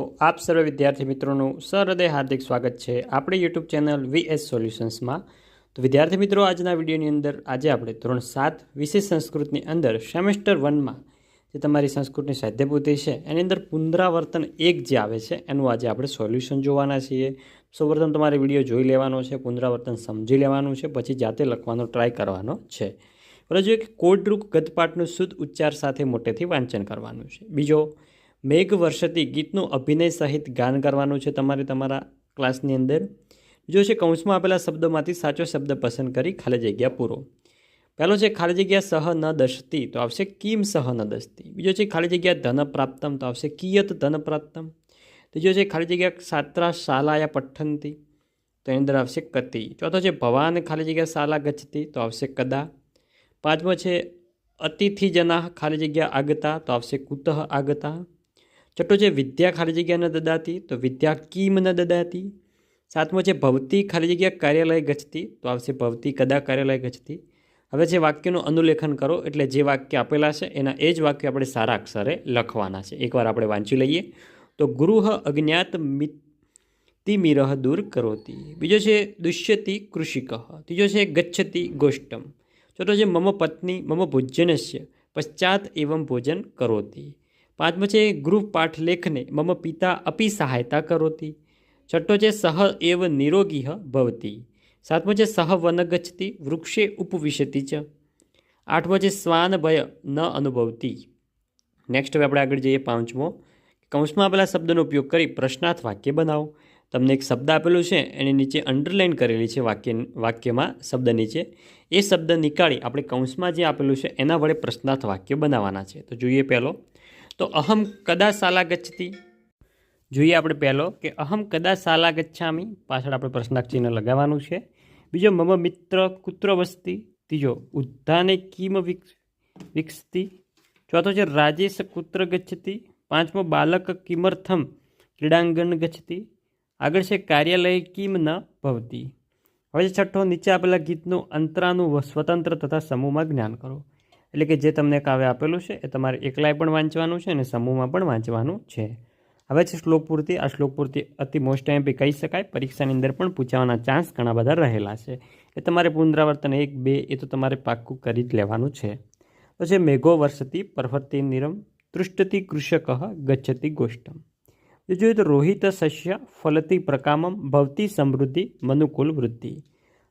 તો આપ સર્વ વિદ્યાર્થી મિત્રોનું સહૃદય હાર્દિક સ્વાગત છે આપણી યુટ્યુબ ચેનલ વીએસ સોલ્યુશન્સમાં. તો વિદ્યાર્થી મિત્રો, આજના વિડીયોની અંદર આજે આપણે ધોરણ સાત વિશેષ સંસ્કૃતની અંદર સેમેસ્ટર વનમાં જે તમારી સંસ્કૃતની સાધ્યપૂર્તિ છે, એની અંદર પુનરાવર્તન એક જે આવે છે, એનું આજે આપણે સોલ્યુશન જોવાના છીએ. સૌપ્રથમ તમારે વીડિયો જોઈ લેવાનો છે, પુનરાવર્તન સમજી લેવાનું છે, પછી જાતે લખવાનો ટ્રાય કરવાનો છે. પહેલાં એક કોડરૂપ ગતપાઠનું શુદ્ધ ઉચ્ચાર સાથે મોટેથી વાંચન કરવાનું છે. બીજો મેઘ વર્ષતી ગીતનું અભિનય સહિત ગાન કરવાનું છે તમારે તમારા ક્લાસની અંદર. જો છે કૌંસમાં આપેલા શબ્દોમાંથી સાચો શબ્દ પસંદ કરી ખાલી જગ્યા પૂરો. પહેલો છે ખાલી જગ્યા સહ ન દશતી તો આવશે કિમ સહ ન દસતી. બીજો છે ખાલી જગ્યા ધન પ્રાપ્તમ, તો આવશે કિયત ધન પ્રાપ્તમ. ત્રીજો છે ખાલી જગ્યા સાત્રા શાલાયા પઠ્ઠંતી, તો એની અંદર આવશે કતિ. ચોથો છે ભવાન ખાલી જગ્યા શાલા ગચ્છતી તો આવશે કદા. પાંચમો છે અતિથિજના ખાલી જગ્યા આગતા, તો આવશે કુતઃ આગતા. છઠ્ઠો છે, વિદ્યા ખાલી જગ્યા ન દદાતી, તો વિદ્યા કિમ ન દદાતી. સાતમો છે, ભવતી ખાલી જગ્યા કાર્યાલય ગચતી, તો આવશે ભવતી કદા કાર્યાલય ગચતી. હવે જે વાક્યનું અનુલેખન કરો, એટલે જે વાક્ય આપેલા છે, એના એ જ વાક્ય આપણે સારા અક્ષરે લખવાના છે. એકવાર આપણે વાંચી લઈએ. તો ગૃહ અજ્ઞાત મિતિમિરહ દૂર કરોતી. બીજો છે, દુષ્યતિ કૃષિક. ત્રીજો છે, ગચ્છતિ ગોષ્ઠમ ચોથો છે, મમ પત્ની, મમ ભોજનસ્ય પશ્ચાત એવમ ભોજન કરોતી. પાંચમો છે ગૃહ પાઠ લેખને મમ પિતા અપી સહાયતા કરોતી. છઠ્ઠો છે સહ એવ નિરોગી ભવતી. સાતમો છે સહ વનગચ્છતી, વૃક્ષે ઉપવિશતી ચ. આઠમો છે શ્વાન ભય ન અનુભવતી. નેક્સ્ટ હવે આપણે આગળ જઈએ પાંચમો. કૌંસમાં આપેલા શબ્દનો ઉપયોગ કરી પ્રશ્નાર્થ વાક્ય બનાવો. તમને એક શબ્દ આપેલું છે, એની નીચે અંડરલાઇન કરેલી છે વાક્ય, વાક્યમાં શબ્દ નીચે. એ શબ્દ નીકાળી આપણે કૌંસમાં જે આપેલું છે, એના વડે પ્રશ્નાર્થ વાક્ય બનાવવાના છે. તો જોઈએ પહેલો. તો અહમ કદા શાલા ગચ્છતી જોઈએ આપણે પહેલો કે અહમ કદા શાલા ગચ્છામી પાછળ આપણે પ્રશ્નાક ચિહ્ન લગાવવાનું છે. બીજો, મમ મિત્ર કુત્ર વસ્તી. ત્રીજો, ઉદ્ધાને કિમ વિક, વિકસતી. ચોથો છે, રાજેશ કુત્ર ગચ્છતી. પાંચમો, બાલક કિમર્થમ ક્રીડાંગણ ગચ્છતી. આગળ છે, કાર્યાલય કિમ ન ભવતી. હવે છઠ્ઠો, નીચે આપેલા ગીતનું અંતરાનું સ્વતંત્ર તથા સમૂહમાં જ્ઞાન કરો. એટલે કે જે તમને કાવ્ય આપેલું છે એ તમારે એકલાય પણ વાંચવાનું છે અને સમૂહમાં પણ વાંચવાનું છે. હવે છે શ્લોક પૂર્તિ. આ શ્લોક પૂર્તિ અતિ મોસ્ટ ટાઈમ બી કહી શકાય. પરીક્ષાની અંદર પણ પૂછાવાના ચાન્સ ઘણા બધા રહેલા છે. એ તમારે પુનરાવર્તન એક, બે, એ તો તમારે પાક્કું કરી જ લેવાનું છે. તો છે મેઘો વર્ષતી પર્વતી નિરમ, તૃષ્ટતી કૃષક ગચ્છતી ગોષ્ઠમ જો જોઈએ તો રોહિત શસ્ય ફલતી પ્રકામમ, ભવતી સમૃદ્ધિ મનુકુલ વૃદ્ધિ.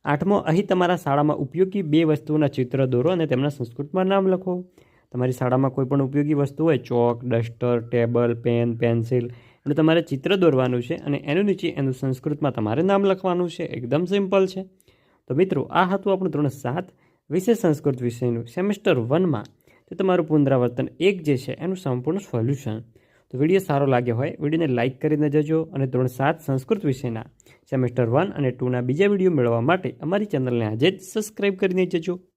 આઠમો, અહીં તમારા શાળામાં ઉપયોગી બે વસ્તુઓના ચિત્ર દોરો અને તેમના સંસ્કૃતમાં નામ લખો. તમારી શાળામાં કોઈ પણ ઉપયોગી વસ્તુ હોય, chalk, duster, table, pen, pencil એનું તમારે ચિત્ર દોરવાનું છે અને એનું નીચે એનું સંસ્કૃતમાં તમારે નામ લખવાનું છે. એકદમ સિમ્પલ છે. તો મિત્રો, આ હતું આપણું ધોરણ સાત વિશે સંસ્કૃત વિષયનું. સેમેસ્ટર વનમાં તે તમારું પુનરાવર્તન એક જે છે, એનું સંપૂર્ણ સોલ્યુશન. તો વીડિયો સારો લાગ્યો હોય, વિડીયોને લાઇક કરીને જજો અને ધોરણ સાત સંસ્કૃત વિષયના સેમેસ્ટર વન અને ટુના બીજા વીડિયો મેળવવા માટે અમારી ચેનલને આજે જ સબસ્ક્રાઈબ કરીને જજો